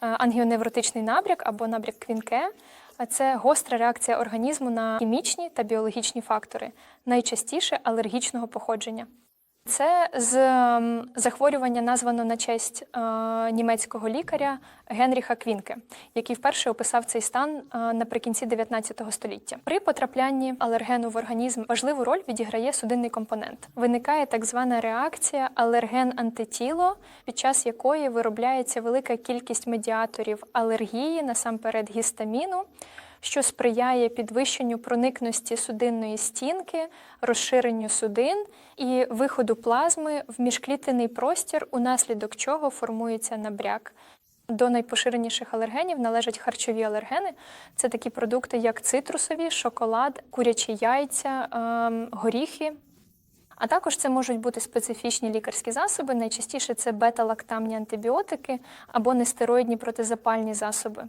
ангіоневротичний набряк або набряк Квінке. Це гостра реакція організму на хімічні та біологічні фактори, найчастіше алергічного походження. Це з захворювання названо на честь е, німецького лікаря Генріха Квінке, який вперше описав цей стан е, наприкінці 19 століття. При потраплянні алергену в організм важливу роль відіграє судинний компонент. Виникає так звана реакція алерген-антитіло, під час якої виробляється велика кількість медіаторів алергії, насамперед гістаміну що сприяє підвищенню проникності судинної стінки, розширенню судин і виходу плазми в міжклітинний простір, унаслідок чого формується набряк. До найпоширеніших алергенів належать харчові алергени. Це такі продукти, як цитрусові, шоколад, курячі яйця, ем, горіхи. А також це можуть бути специфічні лікарські засоби. Найчастіше це бета-лактамні антибіотики або нестероїдні протизапальні засоби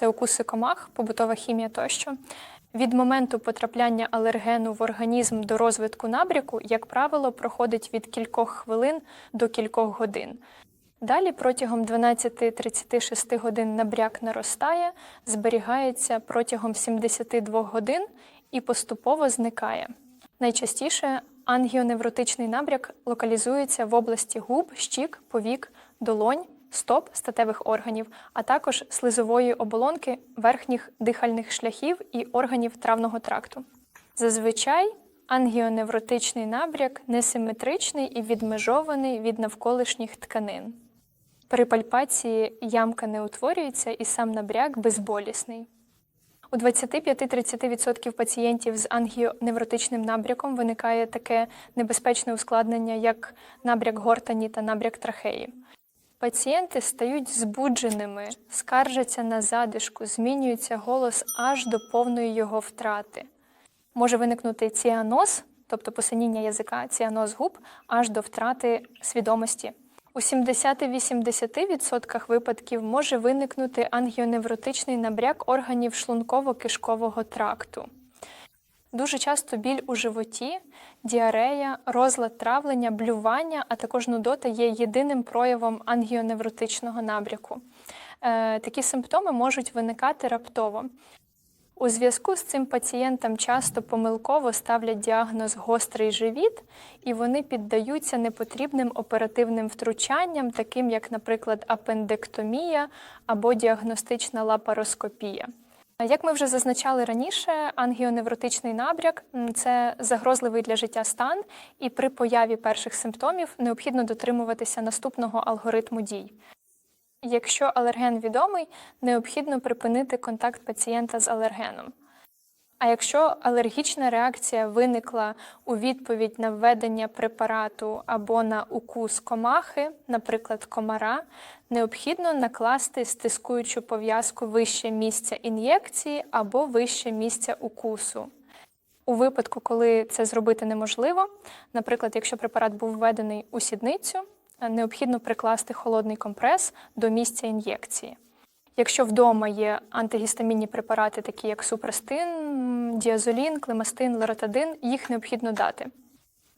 це укуси комах, побутова хімія тощо. Від моменту потрапляння алергену в організм до розвитку набряку, як правило, проходить від кількох хвилин до кількох годин. Далі протягом 12-36 годин набряк наростає, зберігається протягом 72 годин і поступово зникає. Найчастіше ангіоневротичний набряк локалізується в області губ, щік, повік, долонь, стоп статевих органів, а також слизової оболонки верхніх дихальних шляхів і органів травного тракту. Зазвичай ангіоневротичний набряк несиметричний і відмежований від навколишніх тканин. При пальпації ямка не утворюється і сам набряк безболісний. У 25-30% пацієнтів з ангіоневротичним набряком виникає таке небезпечне ускладнення, як набряк гортані та набряк трахеї. Пацієнти стають збудженими, скаржаться на задишку, змінюється голос аж до повної його втрати. Може виникнути ціаноз, тобто посиніння язика, ціаноз губ, аж до втрати свідомості. У 70-80% випадків може виникнути ангіоневротичний набряк органів шлунково-кишкового тракту. Дуже часто біль у животі, діарея, розлад травлення, блювання, а також нудота є єдиним проявом ангіоневротичного набряку. Е, такі симптоми можуть виникати раптово. У зв'язку з цим пацієнтам часто помилково ставлять діагноз гострий живіт, і вони піддаються непотрібним оперативним втручанням, таким як, наприклад, апендектомія або діагностична лапароскопія. Як ми вже зазначали раніше, ангіоневротичний набряк це загрозливий для життя стан, і при появі перших симптомів необхідно дотримуватися наступного алгоритму дій. Якщо алерген відомий, необхідно припинити контакт пацієнта з алергеном. А якщо алергічна реакція виникла у відповідь на введення препарату або на укус комахи, наприклад, комара, необхідно накласти стискуючу пов'язку вище місця ін'єкції або вище місця укусу. У випадку, коли це зробити неможливо, наприклад, якщо препарат був введений у сідницю, необхідно прикласти холодний компрес до місця ін'єкції. Якщо вдома є антигістамінні препарати, такі як супрастин, діазолін, клемастин, лоротадин, їх необхідно дати.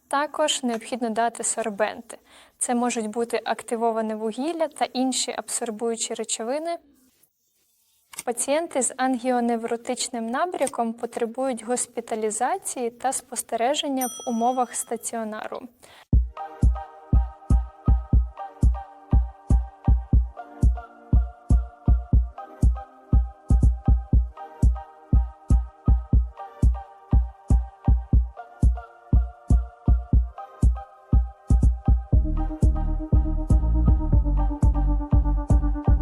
Також необхідно дати сорбенти. Це можуть бути активоване вугілля та інші абсорбуючі речовини. Пацієнти з ангіоневротичним набряком потребують госпіталізації та спостереження в умовах стаціонару.